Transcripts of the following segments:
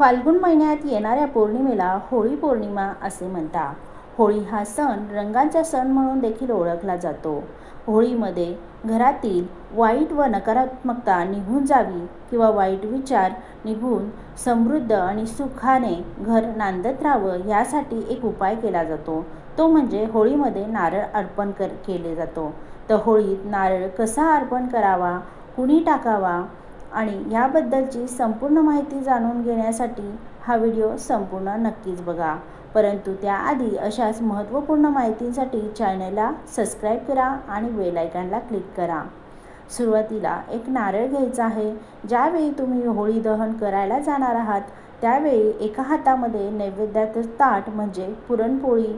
फाल्गुन महिन्यात येणाऱ्या पौर्णिमेला होळी पौर्णिमा असे म्हणतात. होळी हा सण रंगांचा सण म्हणून देखील ओळखला जातो. होळीमध्ये घरातील वाईट व नकारात्मकता निघून जावी किंवा वाईट विचार निघून समृद्ध आणि सुखाने घर नांदत राहावं यासाठी एक उपाय केला जातो. तो म्हणजे होळीमध्ये नारळ अर्पण कर केले जातो. तर होळीत नारळ कसा अर्पण करावा? कुणी टाकावा? आणि याबद्दलची संपूर्ण माहिती जाणून घेण्यासाठी हा व्हिडिओ संपूर्ण नक्कीच बघा. परंतु त्याआधी अशाच महत्त्वपूर्ण माहितींसाठी चॅनलला सबस्क्राईब करा आणि बेलायकॉनला क्लिक करा. सुरुवातीला एक नारळ घ्यायचा आहे. ज्यावेळी तुम्ही होळी दहन करायला जाणार आहात त्यावेळी एका हातामध्ये नैवेद्याचं ताट म्हणजे पुरणपोळी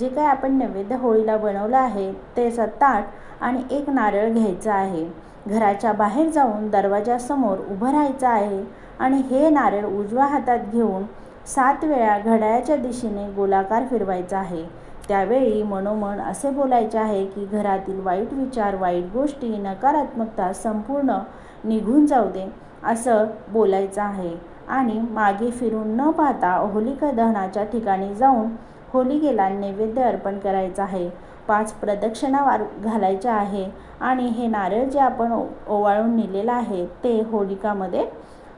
जे काय आपण नैवेद्य होळीला बनवलं आहे त्याचा ताट आणि एक नारळ घ्यायचं आहे. घराच्या बाहेर जाऊन दरवाजासमोर उभं राहायचं आहे आणि हे नारळ उजव्या हातात घेऊन सात वेळा घड्याळाच्या दिशेने गोलाकार फिरवायचा आहे. त्यावेळी मनोमन असे बोलायचे आहे की घरातील वाईट विचार वाईट गोष्टी नकारात्मकता संपूर्ण निघून जाऊ दे असं बोलायचं आहे. आणि मागे फिरून न पाहता होलिका दहनाच्या ठिकाणी जाऊन होलिकेला नैवेद्य अर्पण करायचं आहे. पाच प्रदक्षिणा वार घालायच्या आहे आणि हे नारळ जे आपण ओ ओवाळून नेलेलं आहे ते होलिकामध्ये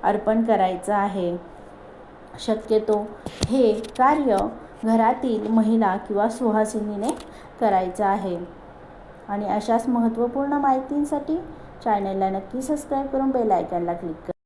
अर्पण करायचं आहे. शक्यतो हे कार्य घरातील महिला किंवा सुहासिनीने करायचं आहे. आणि अशाच महत्त्वपूर्ण माहितींसाठी चॅनलला नक्की सबस्क्राईब करून बेल आयकॉनला क्लिक करा.